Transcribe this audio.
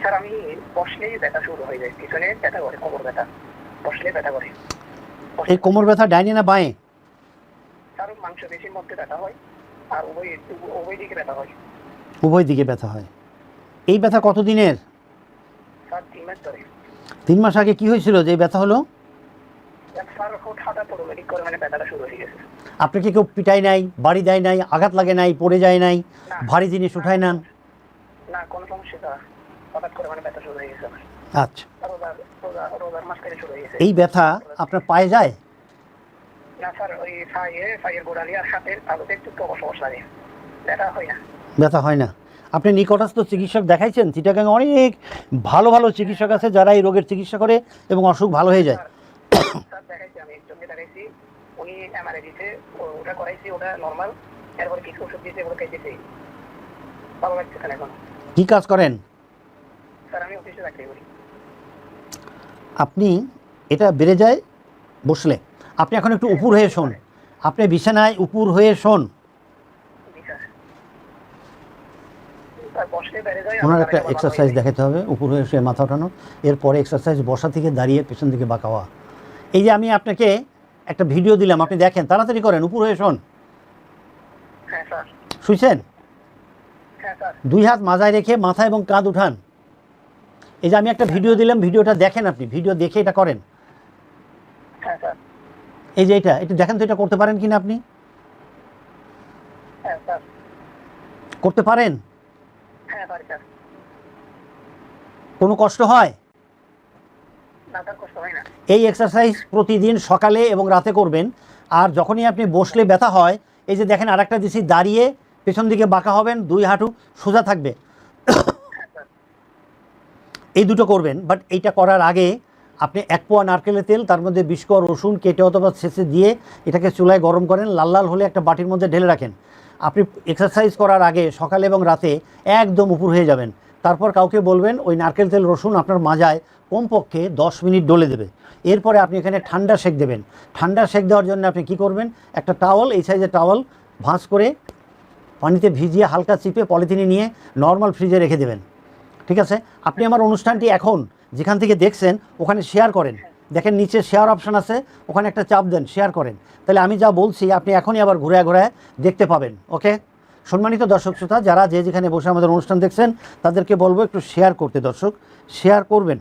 Sir আমি বসলেই ব্যথা শুরু হয়ে যায় পিছনে ব্যথা করে কোমর ব্যথা। বসলে ব্যথা করে। এই কোমর ব্যথা ডাইনে না বাঁয়ে? স্যার মাংস পেশির মধ্যে ব্যথা হয় আর উভয় উভয় দিকে ব্যথা হয়। উভয় দিকে ব্যথা হয়। এই ব্যথা কতদিনের? স্যার তিন মাস ধরে। তিন মাস আগে কি হয়েছিল যে ব্যথা হলো? মানে ব্যথাটা শুরু হয়ে গেছে। আপনাকে কেউ পিটাই নাই বাড়ি দেয় নাই আঘাত লাগে নাই পড়ে যায় নাই ভারী জিনিস উঠায় না কোনো সমস্যা হঠাৎ করে মানে ব্যথা শুরু হয়ে গেছে আচ্ছা। রোজার মাস থেকে শুরু হয়ে গেছে এই ব্যথা আপনার পায়ে যায়? না স্যার ওই গোড়ালি আর হাতের তালুতে একটু ব্যথা হয় না। ব্যথা হয় না। আপনি নিকটস্থ চিকিৎসক দেখাইছেন চিটাগাং অনেক ভালো ভালো চিকিৎসক আছে যারা এই রোগের চিকিৎসা করে এবং অসুখ ভালো হয়ে যায়। স্যার দেখাইছি আমি একজনকে দেখাইছি উনি এমআরআই দিছে ও- ওটা করাইছি ওটা নর্মাল এরপরে কিছু ওষুধ দিয়েছে ওগুলো খাইতেছি। ভালো লাগছে এখন। কি কাজ করেন? স্যার আমি অফিসে চাকরি করি আপনি এটা বেড়ে যায় বসলে। আপনি এখন একটু উপুর হয়ে শোন। আপনি বিছানায় উপুর হয়ে শোন। ওনার একটা এক্সারসাইজ। দেখাতে হবে উপর হয়ে শুয়ে মাথা ওঠানো। এরপরে এক্সারসাইজ বসা থেকে দাঁড়িয়ে পেছন দিকে বাঁকাওয়া। এই যে আমি আপনাকে একটা ভিডিও দিলাম আপনি দেখেন তাড়াতাড়ি করেন উপর হয়ে শোন। হ্যাঁ শুইছেন? হ্যাঁ দুই হাত মাথায় রেখে মাথা এবং কাঁধ উঠান। এই যে আমি একটা ভিডিও দিলাম ভিডিওটা দেখেন আপনি ভিডিও দেখে এটা করেন। হ্যাঁ এই যে এটা এটা দেখেন তো এটা করতে পারেন কিনা আপনি? হ্যাঁ করতে পারেন? হ্যাঁ কোনো কষ্ট হয়? এই এক্সারসাইজ প্রতিদিন সকালে এবং রাতে করবেন। আর যখনই আপনি বসলে ব্যথা হয় এই যে দেখেন আরেকটা দিছি দাঁড়িয়ে পেছন দিকে বাঁকা হবেন দুই হাঁটু সোজা থাকবে। এই দুটো করবেন বাট এইটা করার আগে আপনি এক পোয়া নারকেলের তেল, তার মধ্যে বিস্কর, রসুন কেটে অথবা শেষে দিয়ে এটাকে চুলায় গরম করেন, লাল লাল হলে একটা বাটির মধ্যে ঢেলে রাখেন। আপনি এক্সারসাইজ করার আগে সকালে এবং রাতে একদম উপর হয়ে যাবেন। তারপর কাউকে বলবেন, ওই নারকেল তেল, রসুন আপনার মাজায় কমপক্ষে দশ মিনিট ডলে দেবে। এরপরে আপনি এখানে ঠান্ডা সেক দেবেন। ঠান্ডা সেক দেওয়ার জন্য আপনি কি করবেন? একটা টাওয়াল এই সাইজের টাওয়াল ভাঁজ করে পানিতে ভিজিয়ে হালকা চিপে পলিথিনে নিয়ে নর্মাল ফ্রিজে রেখে দেবেন। ঠিক আছে? আপনি আমার অনুষ্ঠানটি এখন যেখান থেকে দেখছেন, ওখানে শেয়ার করেন। দেখেন, নিচে শেয়ার অপশান আছে, ওখানে একটা চাপ দেন শেয়ার করেন। তাহলে আমি যা বলছি, আপনি এখনই আবার ঘুরে ঘুরে দেখতে পাবেন, ওকে? সম্মানিত দর্শক শ্রোতা, যারা যে যেখানে বসে আমাদের অনুষ্ঠান দেখছেন, তাদেরকে বলব একটু শেয়ার করতে দর্শক শেয়ার করবেন।